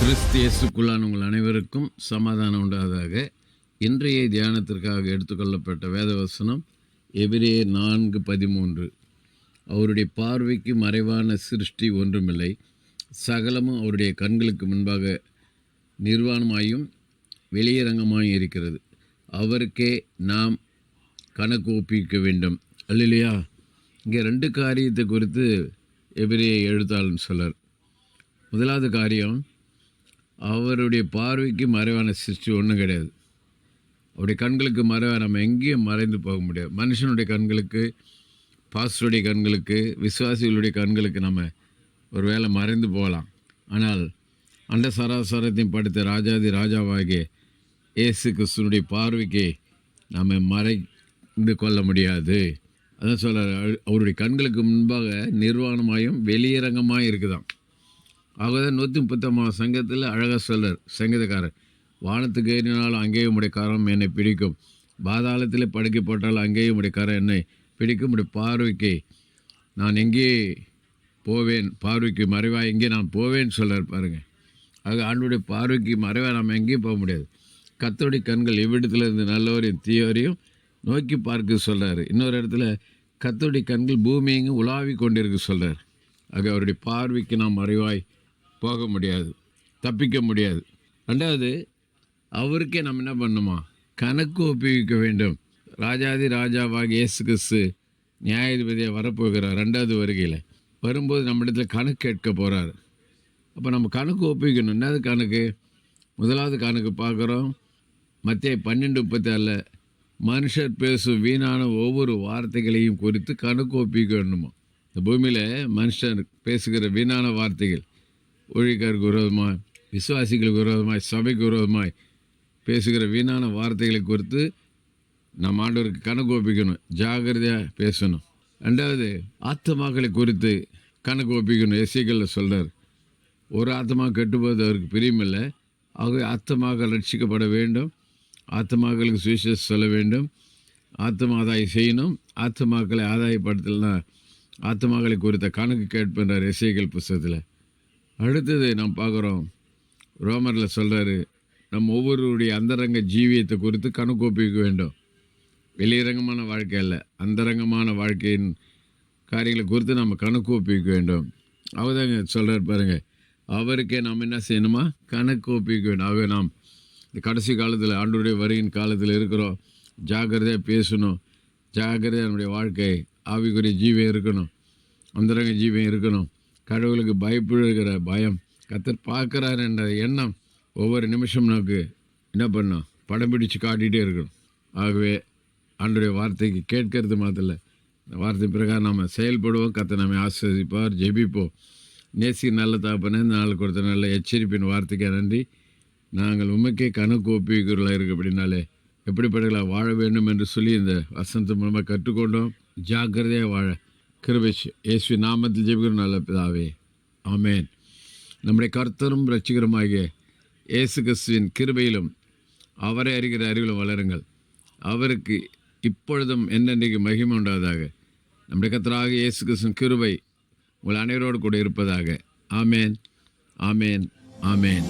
கிறிஸ்தியசுக்குள்ளான உங்கள் அனைவருக்கும் சமாதானம் உண்டாதாக இன்றைய தியானத்திற்காக எடுத்துக்கொள்ளப்பட்ட வேதவசனம் எபிரே நான்கு பதிமூன்று. அவருடைய பார்வைக்கு மறைவான சிருஷ்டி ஒன்றுமில்லை. சகலமும் அவருடைய கண்களுக்கு முன்பாக நிர்வாணமாயும் வெளியரங்கமாயும் இருக்கிறது. அவருக்கே நாம் கணக்கு ஒப்பிக்க வேண்டும். இல்லையா இங்கே ரெண்டு காரியத்தை குறித்து எபிரே எழுத்தாளன் சொல்லர். முதலாவது காரியம் அவருடைய பார்வைக்கு மறைவான சிருஷ்டி ஒன்றும் கிடையாது. அவருடைய கண்களுக்கு மறைவாக நம்ம எங்கேயும் மறைந்து போக முடியாது. மனுஷனுடைய கண்களுக்கு பாஸ்டருடைய கண்களுக்கு விசுவாசிகளுடைய கண்களுக்கு நம்ம ஒரு வேளை மறைந்து போகலாம். ஆனால் அண்ட சராசரத்தையும் படுத்த ராஜாதி ராஜாவாகிய இயேசு கிறிஸ்துனுடைய பார்வைக்கு நாம் மறைந்து கொள்ள முடியாது. அதான் சொல்கிறார் அவருடைய கண்களுக்கு முன்பாக நிர்வாணமாயும் வெளியரங்கமாக இருக்குதான் ஆகவே நூற்றி முப்பத்தொம்பது சங்கத்தில் அழகாக சொல்லர் சங்கீதக்காரர் வானத்துக்கு ஏறினாலும் அங்கேயும் உடைய காரம் என்னை பிடிக்கும். பாதாளத்தில் படுக்கை போட்டாலும் அங்கேயும் உடைய காரம் என்னை பிடிக்கும். உடைய பார்வைக்கு நான் எங்கே போவேன்? பார்வைக்கு மறைவாக எங்கே நான் போவேன்னு சொல்லர் பாருங்கள் ஆக ஆண்டுடைய பார்வைக்கு மறைவாக நாம் எங்கேயும் போக முடியாது. கத்தோடைய கண்கள் எவ்விடத்தில் இருந்து நல்லவரையும் தீயவரையும் நோக்கி பார்க்க சொல்கிறார் இன்னொரு இடத்துல கத்தோடைய கண்கள் பூமி உலாவி கொண்டிருக்க சொல்கிறார் ஆக அவருடைய பார்வைக்கு நாம் மறைவாய் போக முடியாது தப்பிக்க முடியாது. ரெண்டாவது அவருக்கே நம்ம என்ன பண்ணுமா? கணக்கு ஒப்புவிக்க வேண்டும். ராஜாதி ராஜாவாக இயேசு கிறிஸ்து நியாயாதிபதியாக வரப்போகிறார் ரெண்டாவது வருகையில். வரும்போது நம்மிடத்துல கணக்கு கேட்க போகிறார் அப்போ நம்ம கணக்கு ஒப்புவிக்கணும். என்னது கணக்கு? முதலாவது கணக்கு பார்க்குறோம். மத்திய பன்னெண்டு முப்பத்தாறில் மனுஷர் பேசும் வீணான ஒவ்வொரு வார்த்தைகளையும் குறித்து கணக்கு ஒப்பிக்க வேண்டுமா இந்த பூமியில் மனுஷர் பேசுகிற வீணான வார்த்தைகள் ஊழியக்காருக்கு விரோதமாக விசுவாசிகளுக்கு விரோதமாய் சபைக்கு விரோதமாய் பேசுகிற வீணான வார்த்தைகளை குறித்து நம்ம ஆண்டவருக்கு கணக்கு ஒப்பிக்கணும் ஜாகிரதையாக பேசணும். ரெண்டாவது ஆத்மாக்களை குறித்து கணக்கு ஒப்பிக்கணும் எஸ்ஐகளில் சொல்கிறார் ஒரு ஆத்மா கெட்டுப்போது அவருக்கு பிரியமில்லை. ஆகவே ஆத்மாக்கள் ரட்சிக்கப்பட வேண்டும். ஆத்மாக்களுக்கு சுவிசேஷம் சொல்ல வேண்டும். ஆத்மா ஆதாயம் செய்யணும். ஆத்மாக்களை ஆதாயப்படுத்தலாம் ஆத்மாக்களை குறித்த கணக்கு கேட்பென்றார் எஸ்ஐகள் புஸ்தகத்தில். அடுத்தது நாம் பார்க்குறோம். ரோமரில் சொல்கிறாரு நம்ம ஒவ்வொருவருடைய அந்தரங்க ஜீவியத்தை குறித்து கணக்கு ஒப்பிக்க வேண்டும். வெளியரங்கமான வாழ்க்கை அல்ல அந்தரங்கமான வாழ்க்கையின் காரியங்களை குறித்து நம்ம கணக்கு ஒப்பிக்க வேண்டும் தாங்க சொல்கிறார் பாருங்கள் அவருக்கே நாம் என்ன செய்யணுமா? கணக்கு ஒப்பிக்க வேண்டும். ஆகவே நாம் இந்த கடைசி காலத்தில் ஆண்டுடைய வருகின் காலத்தில் இருக்கிறோம். ஜாக்கிரதையாக பேசணும். ஜாக்கிரதையாக நம்முடைய வாழ்க்கை ஆவிக்குரிய ஜீவியம் இருக்கணும். அந்தரங்க ஜீவியம் இருக்கணும். கடவுளுக்கு பயப்படுகிற பயம் கத்தர் பார்க்குறாரு என்ற எண்ணம் ஒவ்வொரு நிமிஷம் நமக்கு என்ன பண்ணோம்? படம் பிடிச்சு காட்டிகிட்டே இருக்கணும். ஆகவே அன்றைய வார்த்தைக்கு கேட்கறது மாத்திரம் இந்த வார்த்தை பிரகாரம் நம்ம செயல்படுவோம். கத்தை நம்ம ஆஸ்வதிப்பார் ஜெபிப்போம். நேசி நல்ல தாப்பனே இந்த நாள் கொடுத்த நல்ல எச்சரிப்பின் வார்த்தைக்கு நன்றி. நாங்கள் உண்மைக்கே கணக்கு ஒப்பிக்கிறவர்களாக இருக்கு அப்படின்னாலே எப்படிப்பட்டவர்களாக வாழ வேண்டும் என்று சொல்லி இந்த வசந்த மூலமாக கற்றுக்கொண்டோம். ஜாக்கிரதையாக வாழ. கிருபேஷ் இயேசு நாமத்தில் ஜெபிக்கிறோம். நல்ல பிதாவே ஆமேன். நம்முடைய கர்த்தரும் ரட்சிகரமாகிய இயேசு கிறிஸ்துவின் கிருபையிலும் அவரை அறிகிற அறிவிலும் வளருங்கள். அவருக்கு இப்பொழுதும் என்னென்றைக்கு மகிமை உண்டாவதாக. நம்முடைய கர்த்தராக இயேசு கிறிஸ்துவின் கிருபை உங்கள் அனைவரோடு கூட இருப்பதாக. ஆமேன் ஆமேன் ஆமேன்.